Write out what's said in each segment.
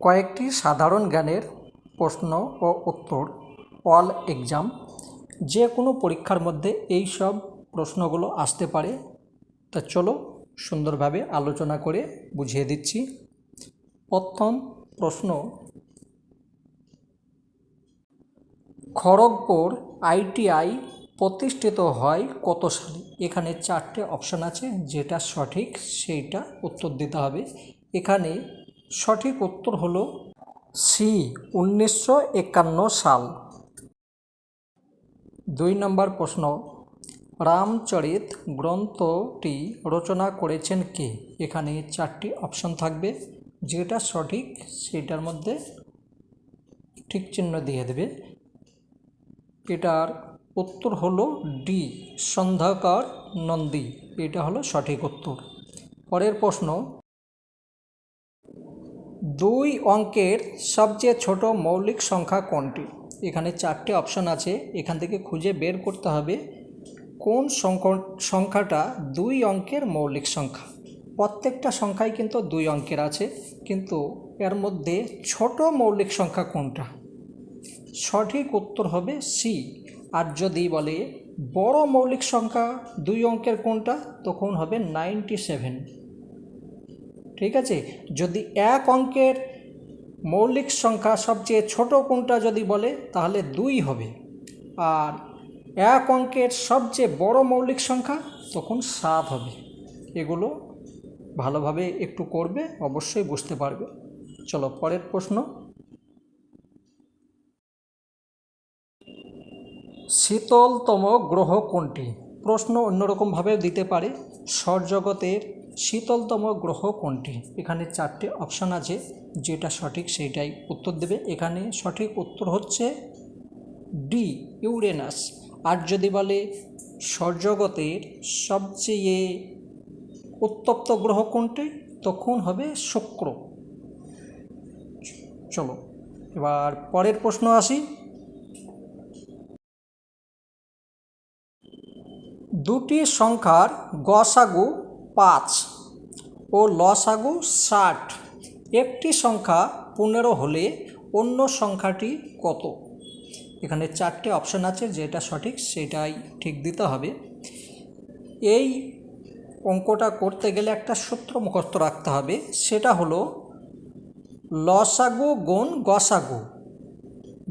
কয়েকটি সাধারণ জ্ঞানের প্রশ্ন ও উত্তর, অল এক্সাম, যে কোনো পরীক্ষার মধ্যে এই সব প্রশ্নগুলো আসতে পারে। তা চলো সুন্দরভাবে আলোচনা করে বুঝিয়ে দিচ্ছি। প্রথম প্রশ্ন, খড়গপুর আইটিআই প্রতিষ্ঠিত হয় কত সালে? এখানে চারটে অপশান আছে, যেটা সঠিক সেইটা উত্তর দিতে হবে। এখানে সঠিক উত্তর হল সি, উনিশশো একান্ন সাল। দুই নম্বর প্রশ্ন, রামচরিত গ্রন্থটি রচনা করেছেন কে? এখানে চারটি অপশন থাকবে। যেটা সঠিক, সেটার মধ্যে ঠিক চিহ্ন দিয়ে দেবে। এটার উত্তর হলো ডি, সন্ধ্যাকার নন্দী। এটা হলো সঠিক উত্তর। পরের প্রশ্ন দুই অঙ্কের সবচেয়ে ছোট মৌলিক সংখ্যা কোনটি? এখানে চারটে অপশন আছে, এখান থেকে খুঁজে বের করতে হবে কোন সংখ্য- সংখ্যাটা দুই অঙ্কের মৌলিক সংখ্যা। প্রত্যেকটা সংখ্যাই কিন্তু দুই অঙ্কের আছে, কিন্তু এর মধ্যে ছোট মৌলিক সংখ্যা কোনটা? সঠিক উত্তর হবে সি। আর যদি বলে বড় মৌলিক সংখ্যা দুই অঙ্কের কোনটা, তখন হবে নাইনটি সেভেন। ঠিক আছে? যদি এক অঙ্কের মৌলিক সংখ্যা সবচেয়ে ছোট কোনটা যদি বলে, তাহলে দুই হবে। আর এক অঙ্কের সবচেয়ে বড় মৌলিক সংখ্যা, তখন সাত হবে। এগুলো ভালোভাবে একটু করবে, অবশ্যই বুঝতে পারবে। চলো, পরের প্রশ্ন। শীতলতম গ্রহ কোনটি? প্রশ্ন অন্যরকমভাবেও দিতে পারে। সৌরজগতের শীতলতম গ্রহ কোনটি? এখানে চারটে অপশান আছে। যেটা সঠিক সেইটাই উত্তর দেবে। এখানে সঠিক উত্তর হচ্ছে ডি ইউরেনাস আর যদি বলে সৌরজগতের সবচেয়ে উত্তপ্ত গ্রহ কোনটি? তখন হবে শুক্র। চলো, এবার পরের প্রশ্ন আসি। দুটি সংখ্যার গসাগু পাঁচ ও লসাগু ষাট। একটি সংখ্যা পনেরো হলে অন্য সংখ্যাটি কত? এখানে চারটে অপশান আছে, যেটা সঠিক সেটাই ঠিক দিতে হবে। এই অঙ্কটা করতে গেলে একটা সূত্র মুখস্থ রাখতে হবে, সেটা হলো লসাগু গুণ গসাগু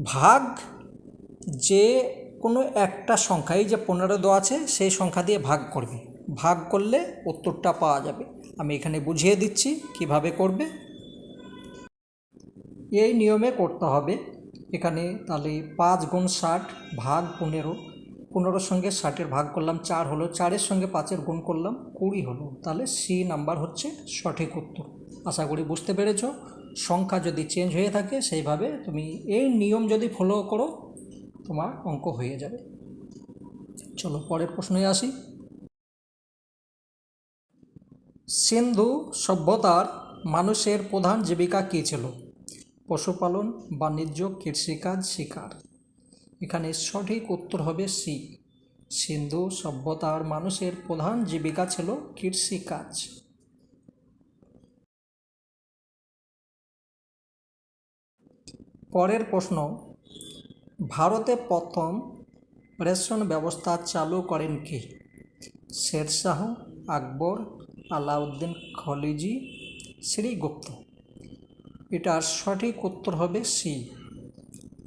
ভাগ যে কোনো একটা সংখ্যা এই যে পনেরো দেওয়া আছে, সেই সংখ্যা দিয়ে ভাগ করবে। ভাগ করলে উত্তরটা পাওয়া যাবে। আমি এখানে বুঝিয়ে দিচ্ছি কীভাবে করবে। এই নিয়মে করতে হবে। এখানে তাহলে পাঁচ গুণ ষাট ভাগ পনেরো। পনেরোর সঙ্গে ষাটের ভাগ করলাম, চার হলো, চারের সঙ্গে পাঁচের গুণ করলাম, কুড়ি হলো। তাহলে সি নাম্বার হচ্ছে সঠিক উত্তর। আশা করি বুঝতে পেরেছ। সংখ্যা যদি চেঞ্জ হয়ে থাকে, সেইভাবে তুমি এই নিয়ম যদি ফলো করো, তোমার অঙ্ক হয়ে যাবে। চলো, পরের প্রশ্নে আসি। সিন্ধু সভ্যতার মানুষের প্রধান জীবিকা কী ছিল? পশুপালন, বাণিজ্য, কৃষিকাজ, শিকার। এখানে সঠিক উত্তর হবে সি সিন্ধু সভ্যতার মানুষের প্রধান জীবিকা ছিল কৃষিকাজ। পরের প্রশ্ন, ভারতে প্রথম রেশন ব্যবস্থা চালু করেন কে? শেরশাহ, আকবর আলাউদ্দিন খলিজি শ্রীগুপ্ত এটার সঠিক উত্তর হবে সি।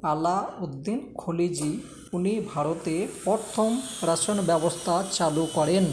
আলাউদ্দিন খলিজি, উনি ভারতে প্রথম রেশন ব্যবস্থা চালু করেন।